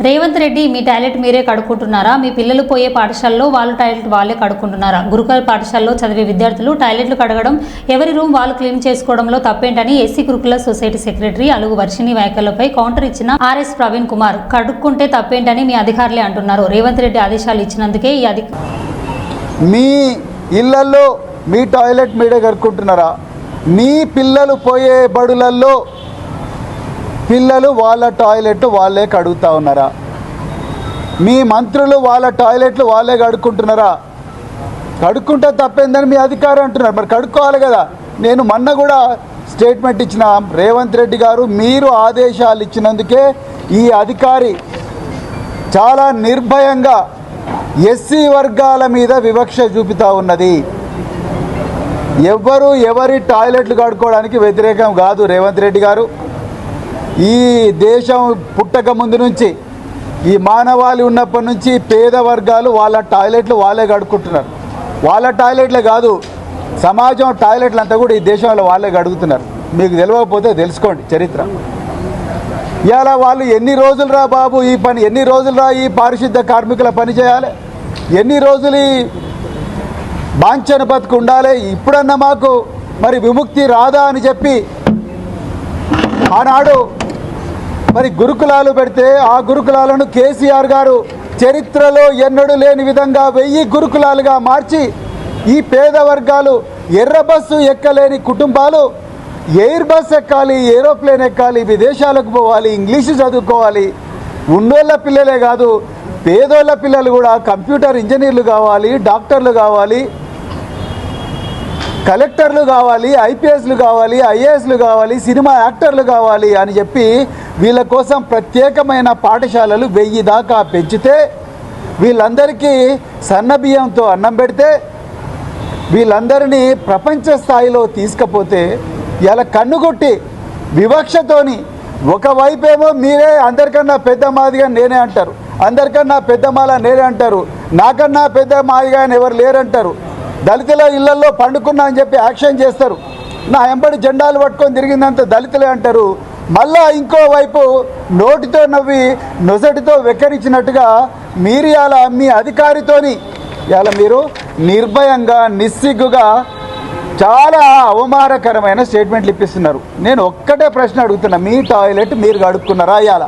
రేవంత్ రెడ్డి మీ toilet మీరే కడుక్కుంటున్నారా? మీ పిల్లలు పోయే పాఠశాలలో వాళ్ళ టాయిలెట్ వాళ్ళే కడుక్కుంటున్నారా? గురుకుల పాఠశాలలో చదివే విద్యార్థులు టాయిలెట్లు కడగడం ఎవరి రూమ్ వాళ్ళు క్లీన్ చేసుకోవడంలో తప్పేంటని ఎస్సీ గురుకుల సొసైటీ సెక్రటరీ అలుగు వర్షిణి వ్యాఖ్యలపై కౌంటర్ ఇచ్చిన ఆర్ఎస్ ప్రవీణ్ కుమార్. కడుక్కుంటే తప్పేంటని మీ అధికారులే అంటున్నారు. రేవంత్ రెడ్డి ఆదేశాలు ఇచ్చినందుకే ఈ అధిక మీ ఇళ్ళల్లో మీ టాయిలెట్ మీరే కడుక్కుంటున్నారా? మీ పిల్లలు పోయే బడులల్లో పిల్లలు వాళ్ళ టాయిలెట్ వాళ్ళే కడుగుతూ ఉన్నారా? మీ మంత్రులు వాళ్ళ టాయిలెట్లు వాళ్ళే కడుక్కుంటున్నారా? కడుక్కుంటే తప్పేందని మీ అధికారం అంటున్నారు. మరి కడుక్కోవాలి కదా. నేను మొన్న కూడా స్టేట్మెంట్ ఇచ్చిన రేవంత్ రెడ్డి గారు మీరు ఆదేశాలు ఇచ్చినందుకే ఈ అధికారి చాలా నిర్భయంగా ఎస్సీ వర్గాల మీద వివక్ష చూపుతూ ఉన్నది. ఎవ్వరు ఎవరి టాయిలెట్లు కడుక్కోవడానికి వ్యతిరేకం కాదు రేవంత్ రెడ్డి గారు. ఈ దేశం పుట్టక ముందు నుంచి ఈ మానవాళి ఉన్నప్పటి నుంచి పేద వర్గాలు వాళ్ళ టాయిలెట్లు వాళ్ళే కడుక్కుంటున్నారు. వాళ్ళ టాయిలెట్లే కాదు సమాజం టాయిలెట్లు అంతా కూడా ఈ దేశంలో వాళ్ళే కడుగుతున్నారు. మీకు తెలియకపోతే తెలుసుకోండి చరిత్ర. ఇవాళ వాళ్ళు ఎన్ని రోజులు రా బాబు ఈ పని ఎన్ని రోజులు రా ఈ పారిశుద్ధ కార్మికుల పని చేయాలి? ఎన్ని రోజులు ఈ బాంఛన బతుకు ఉండాలి? ఇప్పుడన్నా మాకు మరి విముక్తి రాదా అని చెప్పి ఆనాడు మరి గురుకులాలు పెడితే ఆ గురుకులాలను కేసీఆర్ గారు చరిత్రలో ఎన్నడూ లేని విధంగా వెయ్యి గురుకులాలుగా మార్చి ఈ పేద వర్గాలు ఎర్ర బస్సు ఎక్కలేని కుటుంబాలు ఎయిర్ బస్ ఎక్కాలి ఏరోప్లేన్ ఎక్కాలి విదేశాలకు పోవాలి ఇంగ్లీషు చదువుకోవాలి. ఉన్నోళ్ళ పిల్లలే కాదు పేదోళ్ళ పిల్లలు కూడా కంప్యూటర్ ఇంజనీర్లు కావాలి డాక్టర్లు కావాలి. కలెక్టర్లు కావాలి ఐపీఎస్లు కావాలి ఐఏఎస్లు కావాలి సినిమా యాక్టర్లు కావాలి అని చెప్పి వీళ్ళ కోసం ప్రత్యేకమైన పాఠశాలలు వెయ్యి దాకా పెంచితే వీళ్ళందరికీ సన్న బియ్యంతో అన్నం పెడితే వీళ్ళందరినీ ప్రపంచ స్థాయిలో తీసుకపోతే ఇలా కన్నుగొట్టి వివక్షతోని ఒకవైపేమో మీరే అందరికన్నా పెద్ద మాదిగా నేనే అంటారు. అందరికన్నా పెద్ద మాల నేనే అంటారు. నాకన్నా పెద్ద మాదిగా ఎవరు లేరంటారు. దళితుల ఇళ్ళలో పండుకున్నా అని చెప్పి యాక్షన్ చేస్తారు. నా ఎంబడి జెండాలు పట్టుకొని తిరిగిందంత దళితులే అంటారు. మళ్ళా ఇంకోవైపు నోటితో నవ్వి నొసటితో వెక్కరించినట్టుగా మీరు ఇలా మీ అధికారితోని ఇలా మీరు నిర్భయంగా నిస్సిగ్గుగా చాలా అవమానకరమైన స్టేట్మెంట్లు ఇప్పిస్తున్నారు. నేను ఒక్కటే ప్రశ్న అడుగుతున్నా మీ టాయిలెట్ మీరు కడుక్కున్నారా ఇవాళ